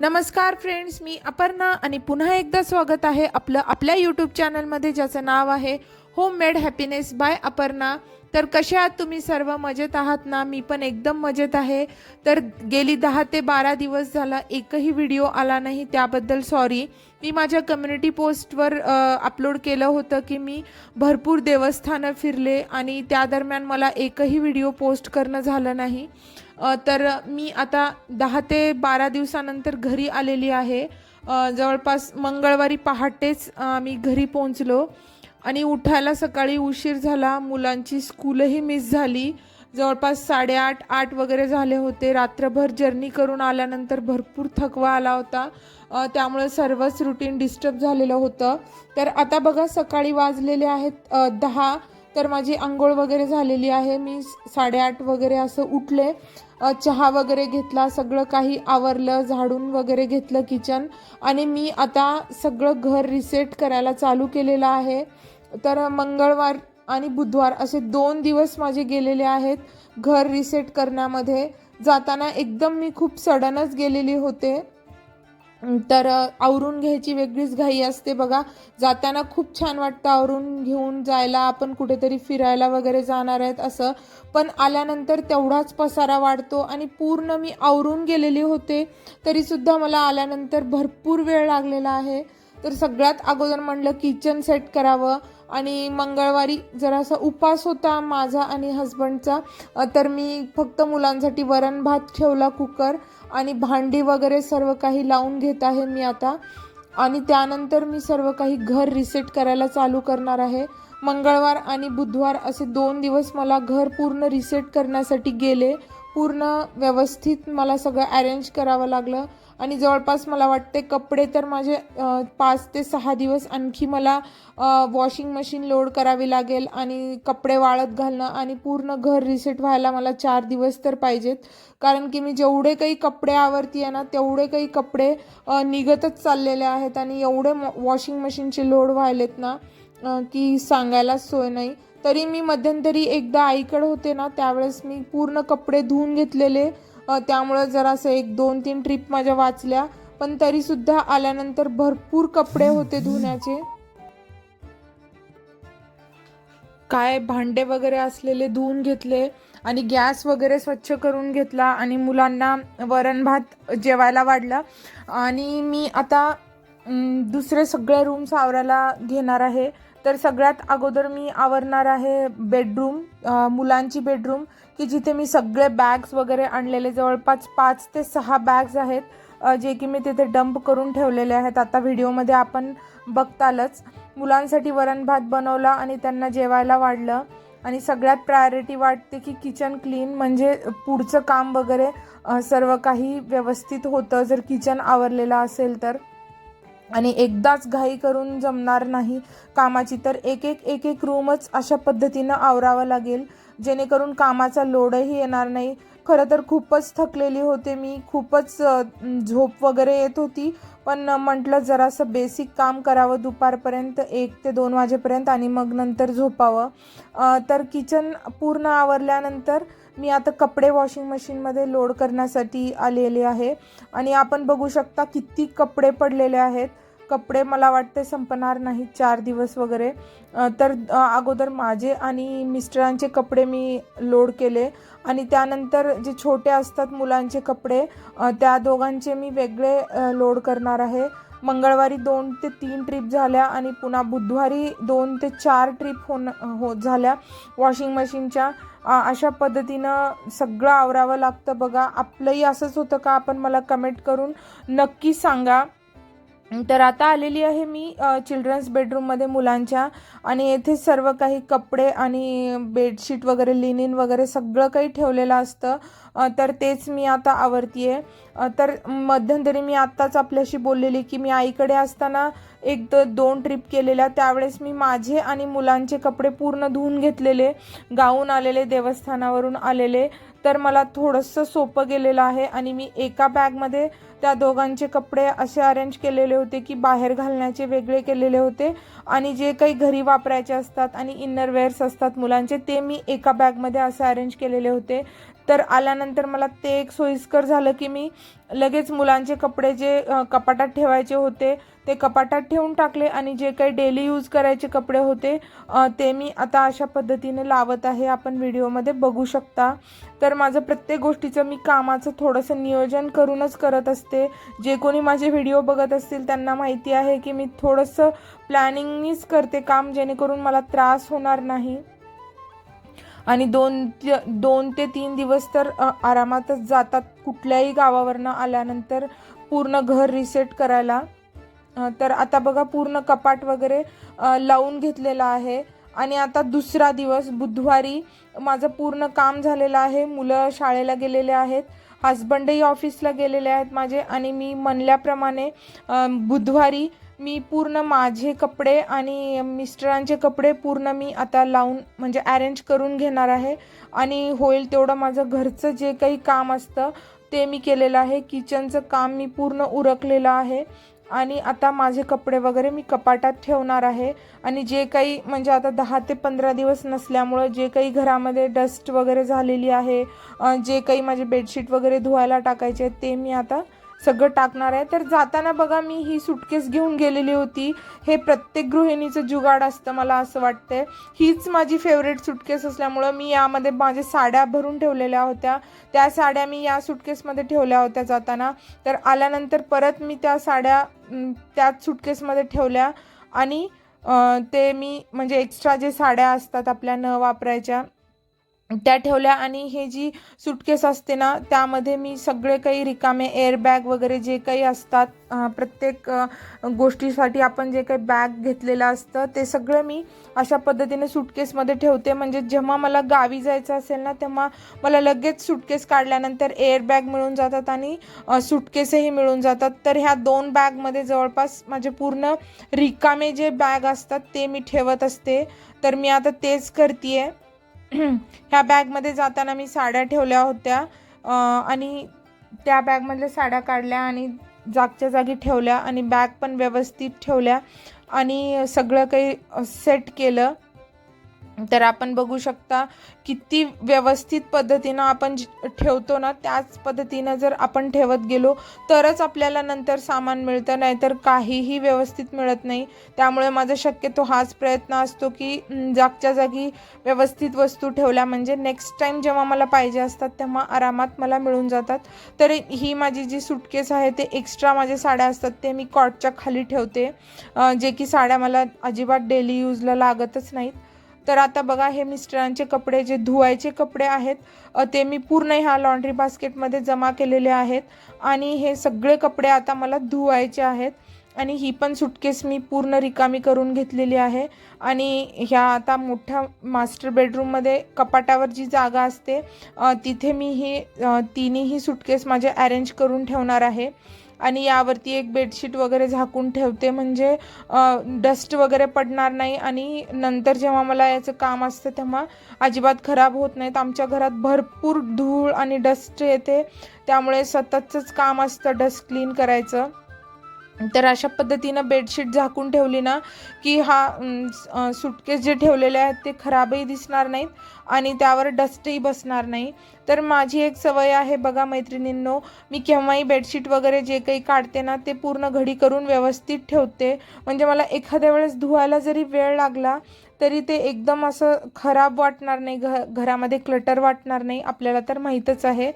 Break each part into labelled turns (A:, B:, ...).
A: नमस्कार फ्रेंड्स मी अपर्णा आणि पुन्हा एकदा स्वागत आहे आपलं आपल्या यूट्यूब चॅनलमध्ये ज्याचं नाव आहे home made happiness by Aparna. तर कशा आहात तुम्ही सर्व? मजेत आहात ना? मी पण एकदम मजेत आहे. तर गेली दहा ते बारा दिवस झाला एकही व्हिडिओ आला नाही. त्याबद्दल सॉरी मी माझ्या कम्युनिटी पोस्टवर अपलोड केलं होतं की मी भरपूर देवस्थानं फिरले आणि त्या दरम्यान मला एकही व्हिडिओ पोस्ट करणं झालं नाही. तर मी आता दहा ते बारा दिवसानंतर घरी आलेली आहे. जवळपास मंगळवारी पहाटेच आम्ही मी घरी पोहोचलो आणि उठायला सकाळी उशीर झाला. मुलांची स्कूलही मिस झाली. जवळपास साडेआठ आठ वगैरे झाले होते. रात्रभर जर्नी करून आल्यानंतर भरपूर थकवा आला होता. त्यामुळे सर्वच रुटीन डिस्टर्ब झालेलं होतं. तर आता बघा सकाळी वाजलेले आहेत दहा. तर माझी आंघोळ वगैरे झालेली आहे. मी साडेआठ वगैरे असं उठले. चहा वगैरे घेतला. सगळं काही आवरलं. झाडून वगैरे घेतलं किचन. आणि मी आता सगळं घर रिसेट करायला चालू केलेलं आहे. तर मंगळवार आणि बुधवार असे दोन दिवस माझे गेलेले आहेत घर रिसेट करण्यामध्ये. जाताना एकदम मी खूप सडनच गेलेली होते. तर आवरून घ्यायची वेगळीच घाई असते बघा. जाताना खूप छान वाटतं आवरून घेऊन जायला. आपण कुठेतरी फिरायला वगैरे जाणार आहेत असं. पण आल्यानंतर तेवढाच पसारा वाढतो आणि पूर्ण मी आवरून गेलेली होते. तरीसुद्धा मला आल्यानंतर भरपूर वेळ लागलेला आहे. तर सगळ्यात अगोदर म्हणलं किचन सेट करावं. आणि मंगळवारी जरासा उपास होता माझा आणि हस्बंडचा तर मी फक्त मुलांसाठी वरण भात ठेवला कुकर आणि भांडी वगैरे सर्व काही लावून घेत आहे मी आता. आणि त्यानंतर मी सर्व काही घर रिसेट करायला चालू करणार आहे. मंगळवार आणि बुधवार असे दोन दिवस मला घर पूर्ण रिसेट करण्यासाठी गेले. पूर्ण व्यवस्थित मला सगळं अरेंज करावं लागलं. आणि जवळपास मला वाटते कपडे तर माझे पाच ते सहा दिवस आणखी मला वॉशिंग मशीन लोड करावी लागेल आणि कपडे वाळत घालणं आणि पूर्ण घर रिसेट व्हायला मला चार दिवस तर पाहिजेत. कारण की मी जेवढे काही कपडे आवरती आहे ना तेवढे काही कपडे निघतच चाललेले आहेत आणि एवढे वॉशिंग मशीनचे लोड व्हायलेत ना की सांगायलाच सोय नाही. तरी मी मध्यंतरी एकदा आईकडे होते ना त्यावेळेस मी पूर्ण कपडे धुवून घेतलेले त्यामुळं जरासं एक दोन तीन ट्रिप माझ्या वाचल्या. पण तरीसुद्धा आल्यानंतर भरपूर कपडे होते धुण्याचे. काय भांडे वगैरे असलेले धुवून घेतले आणि गॅस वगैरे स्वच्छ करून घेतला आणि मुलांना वरण भात जेवायला वाढला. आणि मी आता दुसरे सगळे रूम्स आवरायला घेणार आहे. तर सगळ्यात अगोदर मी आवरणार आहे बेडरूम मुलांची बेडरूम की जिथे मी सगळे बॅग्स वगैरे आणलेले जवळपास पाच ते सहा बॅग्स आहेत जे की मी तिथे डंप करून ठेवलेले आहेत. आता व्हिडिओमध्ये आपण बघतालच मुलांसाठी वरण भात बनवला आणि त्यांना जेवायला वाढलं. आणि सगळ्यात प्रायोरिटी वाटते की किचन क्लीन म्हणजे पुढचं काम वगैरे सर्व काही व्यवस्थित होतं. जर किचन आवरलेलं असेल तर. आणि एकदाच घाई करून जमणार नाही कामाची तर एक एक एक एक रूमच अशा पद्धतीनं आवरावं लागेल जेणेकरून कामाचा लोडही येणार नाही. खरं तर खूपच थकलेली होते मी खूपच झोप वगैरे येत होती पण म्हटलं जरासं बेसिक काम करावं दुपारपर्यंत एक ते दोन वाजेपर्यंत आणि मग नंतर झोपावं. तर किचन पूर्ण आवरल्यानंतर मी आता कपडे वॉशिंग मशीनमध्ये लोड करण्यासाठी आलेले आहे. आणि आपण बघू शकता किती कपडे पडलेले आहेत. कपडे मला वाटते संपणार नाही चार दिवस वगैरे. तर अगोदर माझे आणि मिस्टरांचे कपडे मी लोड केले आणि त्यानंतर जे छोटे असतात मुलांचे कपडे त्या दोघांचे मी वेगळे लोड करणार आहे. मंगळवारी दोन ते तीन ट्रिप झाल्या आणि पुन्हा बुधवारी दोन ते चार ट्रिप होण हो झाल्या वॉशिंग मशीनच्या. अशा पद्धतीनं सगळं आवरावं लागतं बघा. आपलंही असंच होतं का? आपण मला कमेंट करून नक्की सांगा. तर आता आलेली आहे मी चिल्ड्रन्स बेडरूममध्ये मुलांच्या आणि येथे सर्व काही कपडे आणि बेडशीट वगैरे लिनिन वगैरे सगळं काही ठेवलेलं असतं. तर तेच मी आता आवडती आहे तर मध्यंतरी मी आत्ताच आपल्याशी बोललेली की मी आईकडे असताना एक द दोन ट्रिप केलेल्या त्यावेळेस मी माझे आणि मुलांचे कपडे पूर्ण धुवून घेतलेले गाऊन आलेले देवस्थानावरून आलेले. तर मला थोडंसं सोपं गेलेलं आहे आणि मी एका बॅगमध्ये त्या दोघांचे कपडे असे अरेंज केलेले होते की बाहेर घालण्याचे वेगळे केलेले होते. आणि जे काही घरी वापरायचे असतात आणि इनरवेअर्स असतात मुलांचे ते मी एका बॅगमध्ये असे अरेंज केलेले होते. तर आल्यानंतर मला ते एक सोयीस्कर झालं की मी लगेच मुलांचे कपडे जे कपाटात ठेवायचे होते ते कपाटात ठेवून टाकले आणि जे काही डेली यूज करायचे कपडे होते ते मी आता अशा पद्धतीने लावत आहे. आपण व्हिडिओमध्ये बघू शकता. तर माझं प्रत्येक गोष्टीचं मी कामाचं थोडंसं नियोजन करूनच करत असते. जे कोणी माझे व्हिडिओ बघत असतील त्यांना माहिती आहे की मी थोडंसं प्लॅनिंगनीच करते काम जेणेकरून मला त्रास होणार नाही. आणि दोन ते- दोन ते तीन दिवस तर आरामातच जातात कुठल्याही गावावरनं आल्यानंतर पूर्ण घर रिसेट करायला. तर आता बघा पूर्ण कपाट वगैरे लावून घेतलेलं आहे. आणि आता दुसरा दिवस बुधवारी माझं पूर्ण काम झालेलं आहे. मुलं शाळेला गेलेले आहेत. हजबंडही ऑफिसला गेलेले आहेत माझे. आणि मी म्हणल्याप्रमाणे बुधवारी मी पूर्ण माझे कपडे आणि मिस्टरांचे कपडे पूर्ण मी आता लावून म्हणजे अरेंज करून घेणार आहे. आणि होईल तेवढं माझं घरचं जे काही काम असतं ते मी केलेलं आहे. किचनचं काम मी पूर्ण उरकलेलं आहे. आणि आता माझे कपडे वगैरे मी कपाटात ठेवणार आहे. आणि जे काही म्हणजे आता दहा ते पंधरा दिवस नसल्यामुळं जे काही घरामध्ये डस्ट वगैरे झालेली आहे जे काही माझे बेडशीट वगैरे धुवायला टाकायचे ते मी आता सगळं टाकणार आहे. तर जाताना बघा मी ही सुटकेस घेऊन गेलेली होती. हे प्रत्येक गृहिणीचं जुगाड असतं मला असं वाटतंय. हीच माझी फेवरेट सुटकेस असल्यामुळं मी यामध्ये माझ्या साड्या भरून ठेवलेल्या होत्या. त्या साड्या मी या सुटकेसमध्ये ठेवल्या होत्या जाताना. तर आल्यानंतर परत मी त्या साड्या त्याच सुटकेसमध्ये ठेवल्या. आणि ते मी म्हणजे एक्स्ट्रा जे साड्या असतात आपल्या न वापरायच्या त्या ठेवल्या आणि हे जी सुटकेस असते ना त्यामध्ये मी सगळे काही रिकामे एअरबॅग वगैरे जे काही असतात प्रत्येक गोष्टीसाठी आपण जे काही बॅग घेतलेलं असतं ते सगळं मी अशा पद्धतीने सुटकेसमध्ये ठेवते. म्हणजे जेव्हा मला गावी जायचं असेल ना तेव्हा मला लगेच सुटकेस काढल्यानंतर एअरबॅग मिळून जातात आणि सुटकेसही मिळून जातात. तर ह्या दोन बॅगमध्ये जवळपास माझे पूर्ण रिकामे जे बॅग असतात ते मी ठेवत असते. तर मी आता तेच करते आहे ह्या बॅगमध्ये जाताना मी साड्या ठेवल्या होत्या. आणि त्या बॅगमधल्या साड्या काढल्या आणि जागच्या जागी ठेवल्या आणि बॅग पण व्यवस्थित ठेवल्या आणि सगळं काही सेट केलं. तर आपण बघू शकता किती व्यवस्थित पद्धतीनं आपण ठेवतो ना त्याच पद्धतीनं जर आपण ठेवत गेलो तरच आपल्याला नंतर सामान मिळतं नाहीतर काहीही व्यवस्थित मिळत नाही. त्यामुळे माझा शक्यतो हाच प्रयत्न असतो की जागच्या जागी व्यवस्थित वस्तू ठेवल्या म्हणजे नेक्स्ट टाईम जेव्हा मला पाहिजे असतात तेव्हा आरामात मला मिळून जातात. तर ही माझी जी सुटकेस आहे ते एक्स्ट्रा माझ्या साड्या असतात ते मी कॉटच्या खाली ठेवते. जे की साड्या मला अजिबात डेली यूजला लागतच नाहीत. तर आता बघा हे मिस्टरांचे कपडे जे धुवायचे कपडे आहेत ते मी पूर्ण ह्या लॉन्ड्री बास्केटमध्ये जमा केलेले आहेत. आणि हे सगळे कपडे आता मला धुवायचे आहेत. आणि ही पण सुटकेस मी पूर्ण रिकामी करून घेतलेली आहे. आणि ह्या आता मोठ्या मास्टर बेडरूममध्ये कपाटावर जी जागा असते तिथे मी ही तिन्हीही सुटकेस माझे अरेंज करून ठेवणार आहे. आणि यावरती एक बेडशीट वगैरे झाकून ठेवते म्हणजे डस्ट वगैरे पडणार नाही आणि नंतर जेव्हा मला याचं काम असतं तेव्हा अजिबात खराब होत नाहीत. आमच्या घरात भरपूर धूळ आणि डस्ट येते. त्यामुळे सततचंच काम असतं डस्ट क्लीन करायचं. तर अशा पद्धतीनं बेडशीट झाकून ठेवली ना की हा सुटकेस जे ठेवलेले आहेत ते खराबही दिसणार नाहीत आणि त्यावर डस्टही बसणार नाही. तर माझी एक सवय आहे बघा मैत्रिणींनो मी केव्हाही बेडशीट वगैरे जे काही काढते ना ते पूर्ण घडी करून व्यवस्थित ठेवते. म्हणजे मला एखाद्या वेळेस धुवायला जरी वेळ लागला तरी ते एकदम असं खराब वाटणार नाही घ घरामध्ये क्लटर वाटणार नाही आपल्याला तर माहीतच आहे.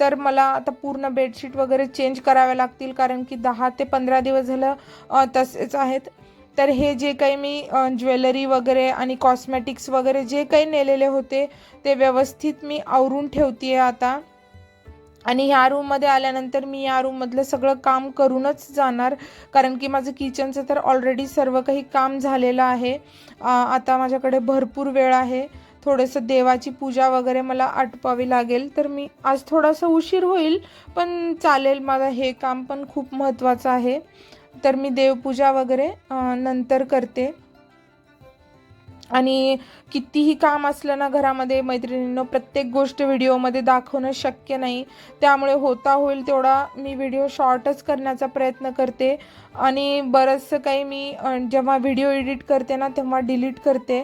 A: तर मला आता पूर्ण बेडशीट वगैरे चेंज कराव्या लागतील कारण की दहा ते पंधरा दिवस झालं तसेच आहेत. तर हे जे काही मी ज्वेलरी वगैरे आणि कॉस्मेटिक्स वगैरे जे काही नेलेले होते ते व्यवस्थित मी आवरून ठेवते आहे आता. आणि ह्या रूममध्ये आल्यानंतर मी या रूममधलं सगळं काम करूनच जाणार. कारण की माझं किचनचं तर ऑलरेडी सर्व काही काम झालेलं आहे. आता माझ्याकडे भरपूर वेळ आहे. थोडंसं देवाची पूजा वगैरे मला आटपावी लागेल. तर मी आज थोडासा उशीर होईल पण चालेल. माझं हे काम पण खूप महत्त्वाचं आहे. तर मी देवपूजा वगैरे नंतर करते. आणि कितीही काम असलं ना घरामध्ये मैत्रिणींनो प्रत्येक गोष्ट व्हिडिओमध्ये दाखवणं शक्य नाही. त्यामुळे होता होईल तेवढा मी व्हिडिओ शॉर्टच करण्याचा प्रयत्न करते. आणि बरंचसं काही मी जेव्हा व्हिडिओ एडिट करते ना तेव्हा डिलीट करते.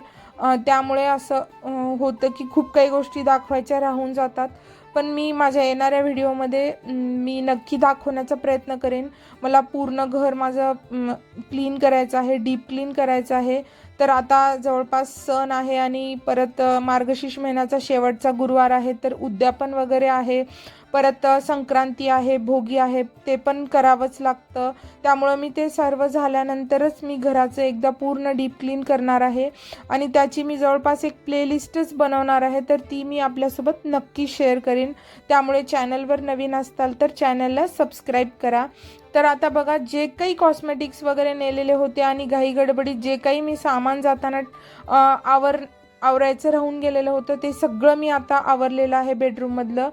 A: त्यामुळे असं होतं की खूप काही गोष्टी दाखवायच्या राहून जातात. पण मी माझ्या येणाऱ्या व्हिडिओमध्ये मी नक्की दाखवण्याचा प्रयत्न करेन. मला पूर्ण घर माझं क्लीन करायचं आहे डीप क्लीन करायचं आहे. तर आता जवळपास सण आहे आणि परत मार्गशीर्ष महिन्याचा शेवटचा गुरुवार आहे तर उद्यापन वगैरे आहे. परत संक्रांती आहे भोगी आहे ते पण करावंच लागतं. त्यामुळं मी ते सर्व झाल्यानंतरच मी घराचं एकदा पूर्ण डीप क्लीन करणार आहे. आणि त्याची मी जवळपास एक प्लेलिस्टच बनवणार आहे तर ती मी आपल्यासोबत नक्की शेअर करेन. त्यामुळे चॅनलवर नवीन असताल तर चॅनलला सबस्क्राईब करा. तर आता बघा जे काही कॉस्मेटिक्स वगैरे नेलेले होते आणि घाई गडबडीत जे काही मी सामान जाताना आवर आवरायचं राहून गेलेलं होतं ते सगळं मी आता आवरलेलं आहे बेडरूममधलं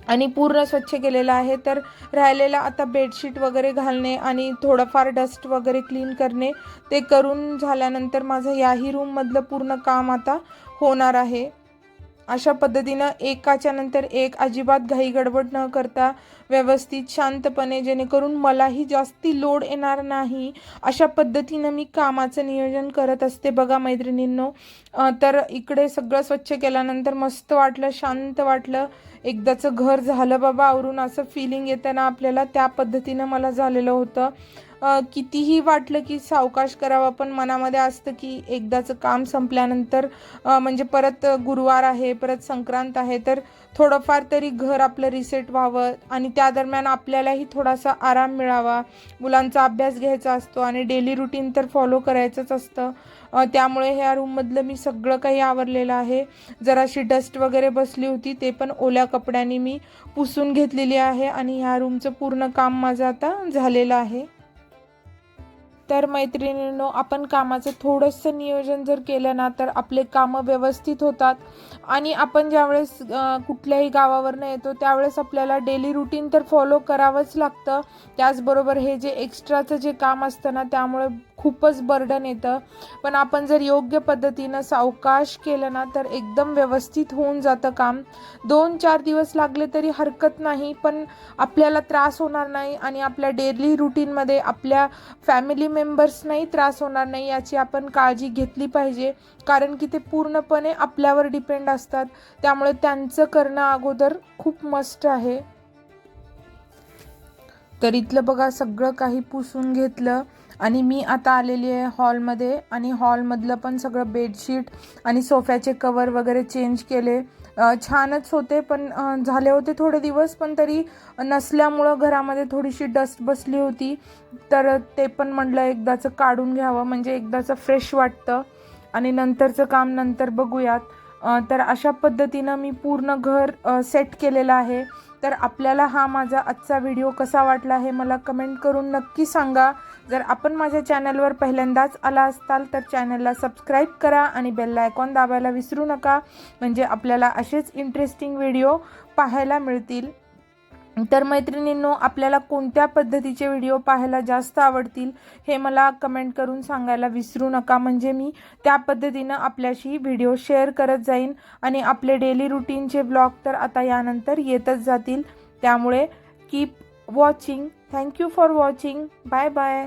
A: आणि पूर्ण स्वच्छ केलेलं आहे. तर राहिलेलं आता बेडशीट वगैरे घालणे आणि थोडंफार डस्ट वगैरे क्लीन करणे ते करून झाल्यानंतर माझं याही रूममधलं पूर्ण काम आता होणार आहे. अशा पद्धतीनं एकाच्या नंतर एक अजिबात घाई गडबड न करता व्यवस्थित शांतपणे जेणेकरून मलाही जास्ती लोड येणार नाही. अशा पद्धतीनं मी कामाचं नियोजन करत असते. बघा मैत्रिणींनो तर इकडे सगळं स्वच्छ केल्यानंतर मस्त वाटलं शांत वाटलं. एकदाचं घर झालं बाबा आवरून असं फिलिंग येतं ना आपल्याला त्या पद्धतीनं मला झालेलं होतं. कितीही वाटलं की सावकाश करावं पण मनामध्ये असतं की एकदाचं काम संपल्यानंतर म्हणजे परत गुरुवार आहे परत संक्रांत आहे तर थोडंफार तरी घर आपलं रिसेट व्हावं आणि त्या दरम्यान आपल्यालाही थोडासा आराम मिळावा. मुलांचा अभ्यास घ्यायचा असतो आणि डेली रुटीन तर फॉलो करायचंच असतं. त्यामुळे ह्या रूममधलं मी सगळं काही आवरलेलं आहे. जराशी डस्ट वगैरे बसली होती ते पण ओल्या कपड्यांनी मी पुसून घेतलेली आहे आणि ह्या रूमचं पूर्ण काम माझं आता झालेलं आहे. तर मैत्रिणींनो आपण कामाचं थोडंसं नियोजन जर केलं ना तर आपले कामं व्यवस्थित होतात. आणि आपण ज्यावेळेस कुठल्याही गावावरनं येतो त्यावेळेस आपल्याला डेली रुटीन तर फॉलो करावंच लागतं. त्याचबरोबर हे जे एक्स्ट्राचं जे काम असतं ना त्यामुळे खूपच बर्डन येतं. पण आपण जर योग्य पद्धतीनं सावकाश केलं ना तर एकदम व्यवस्थित होऊन जातं काम. दोन चार दिवस लागले तरी हरकत नाही पण आपल्याला त्रास होणार नाही. आणि आपल्या डेली रुटीनमध्ये आपल्या फॅमिली मेंबर्सनाही त्रास होणार नाही याची आपण काळजी घेतली पाहिजे. कारण की ते पूर्णपणे आपल्यावर डिपेंड असतात. त्यामुळे त्यांचं करणं अगोदर खूप मस्ट आहे. तर इथलं बघा सगळं काही पुसून घेतलं. आणि मी आता आलेली आहे हॉलमध्ये आणि हॉलमधलं पण सगळं बेडशीट आणि सोफ्याचे कवर वगैरे चेंज केले. छानच होते पण झाले होते थोडे दिवस पण तरी नसल्यामुळं घरामध्ये थोडीशी डस्ट बसली होती. तर ते पण म्हटलं एकदाचं काढून घ्यावं म्हणजे एकदाचं फ्रेश वाटतं. आणि नंतरचं काम नंतर बघूयात. तर अशा पद्धतीनं मी पूर्ण घर सेट केलेलं आहे. तर आपल्याला हा माझा आजचा व्हिडिओ कसा वाटला हे मला कमेंट करून नक्की सांगा. जर आपण माझ्या चॅनलवर पहिल्यांदाच आला असताल तर चॅनलला सबस्क्राईब करा आणि बेल आयकॉन दाबायला विसरू नका. म्हणजे आपल्याला असेच इंटरेस्टिंग व्हिडिओ पाहायला मिळतील. तर मैत्रिणींनो आपल्याला कोणत्या पद्धतीचे व्हिडिओ पाहायला जास्त आवडतील हे मला कमेंट करून सांगायला विसरू नका. म्हणजे मी त्या पद्धतीनं आपल्याशी व्हिडिओ शेअर करत जाईन आणि आपले डेली रुटीनचे ब्लॉग तर आता यानंतर येतच जातील. त्यामुळे keep watching thank you for watching bye bye